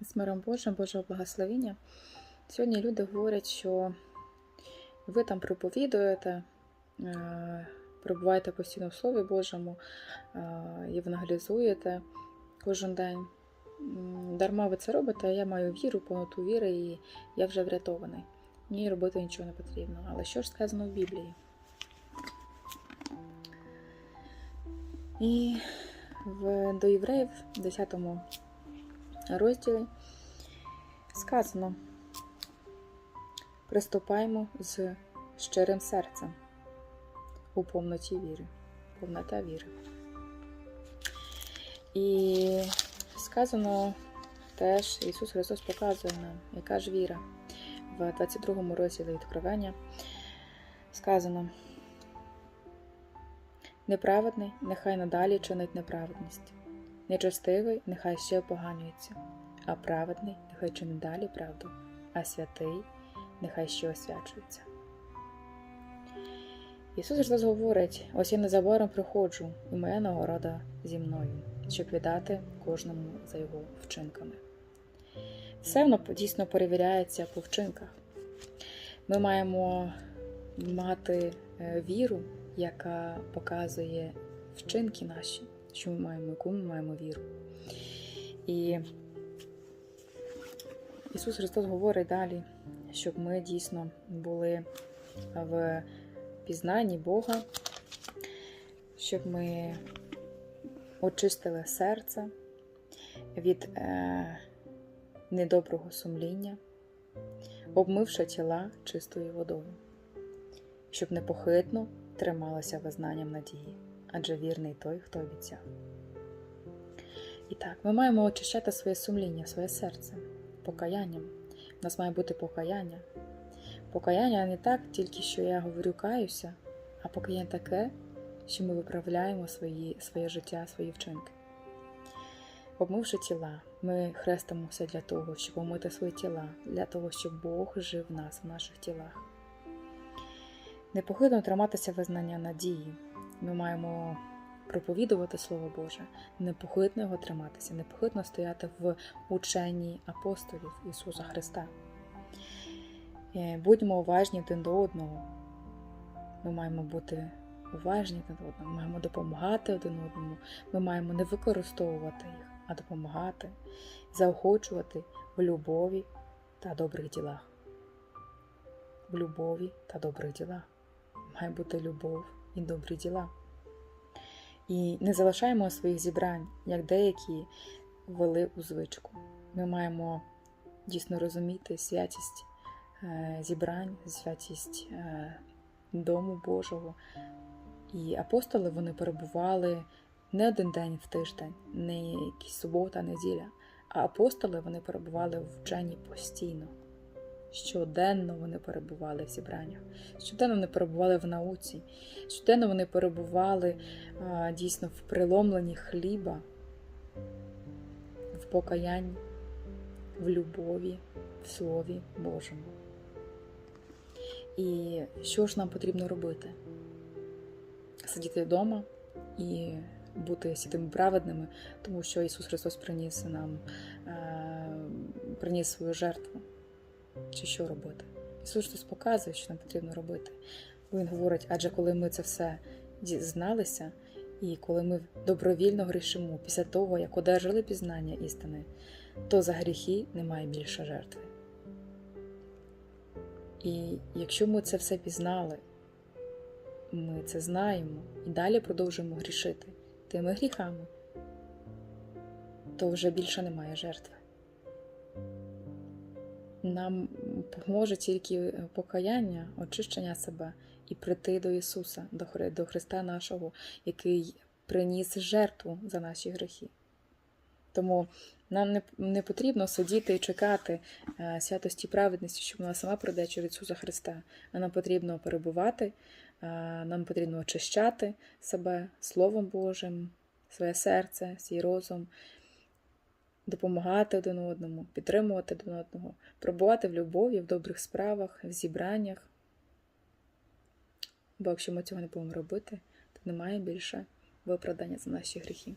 З миром Божим, Божого благословіння. Сьогодні люди говорять, що ви там проповідуєте, е, перебуваєте постійно в Слові Божому, е, євангелізуєте кожен день. Дарма ви це робите, а я маю віру, повноту віри, і я вже врятований. Мені робити нічого не потрібно. Але що ж сказано в Біблії? І в, до євреїв, 10 розділі, сказано: приступаємо з щирим серцем у повноті віри. Повнота віри. І сказано теж, Ісус Христос показує нам, яка ж віра. В 22 му розділі відкровення сказано. Неправедний нехай надалі чинить неправедність, нечестивий нехай ще поганюється, а праведний нехай чинить далі правду, а святий нехай ще освячується. Ісус Христос говорить: ось я незабаром приходжу, і моя нагорода зі мною, щоб віддати кожному за його вчинками. Все воно дійсно перевіряється по вчинках. Ми маємо мати е, віру, яка показує вчинки наші, що ми маємо, яку ми маємо віру. І Ісус Христос говорить далі, щоб ми дійсно були в пізнанні Бога, щоб ми очистили серце від е, недоброго сумління, обмивши тіла чистою водою, щоб непохитно трималися визнанням надії, адже вірний той, хто обіцяв. І так, ми маємо очищати своє сумління, своє серце покаянням. У нас має бути покаяння. Покаяння не так, тільки що я говорю каюся, а покаяння таке, що ми виправляємо свої, своє життя, свої вчинки. Обмивши тіла, ми хрестимося для того, щоб омити свої тіла, для того, щоб Бог жив в нас, в наших тілах. Непохитно триматися визнання надії. Ми маємо проповідувати Слово Боже, непохитно його триматися, непохитно стояти в ученні апостолів Ісуса Христа. Е, Будьмо уважні один до одного. Ми маємо бути уважні один до одного, ми маємо допомагати один одному, ми маємо не використовувати їх, а допомагати, заохочувати в любові та добрих ділах. В любові та добрих ділах. Має бути любов і добрі діла. І не залишаємо своїх зібрань, як деякі ввели у звичку. Ми маємо дійсно розуміти святість е, зібрань, святість е, Дому Божого. І апостоли вони перебували не один день в тиждень, не якась субота, неділя, а апостоли вони перебували в вченні постійно. Щоденно вони перебували в зібраннях, щоденно вони перебували в науці, щоденно вони перебували а, дійсно в приломленні хліба, в покаянні, в любові, в Слові Божому. І що ж нам потрібно робити? Сидіти вдома і бути святими праведними, тому що Ісус Христос приніс нам е, приніс свою жертву. Чи що робити? Ісус Христос показує, що нам потрібно робити. Він говорить, адже коли ми це все дізналися, і коли ми добровільно грішимо після того, як одержали пізнання істини, то за гріхи немає більше жертви. І якщо ми це все пізнали, ми це знаємо і далі продовжуємо грішити тими гріхами, то вже більше немає жертви. Нам поможе тільки покаяння, очищення себе і прийти до Ісуса, до Хри- до Христа нашого, який приніс жертву за наші гріхи. Тому нам не, не потрібно сидіти і чекати е, святості праведності, щоб вона сама прийде через Ісуса Христа. А нам потрібно перебувати, е, нам потрібно очищати себе Словом Божим, своє серце, свій розум, допомагати один одному, підтримувати один одного, пробувати в любові, в добрих справах, в зібраннях. Бо якщо ми цього не будемо робити, то немає більше виправдання за наші гріхи.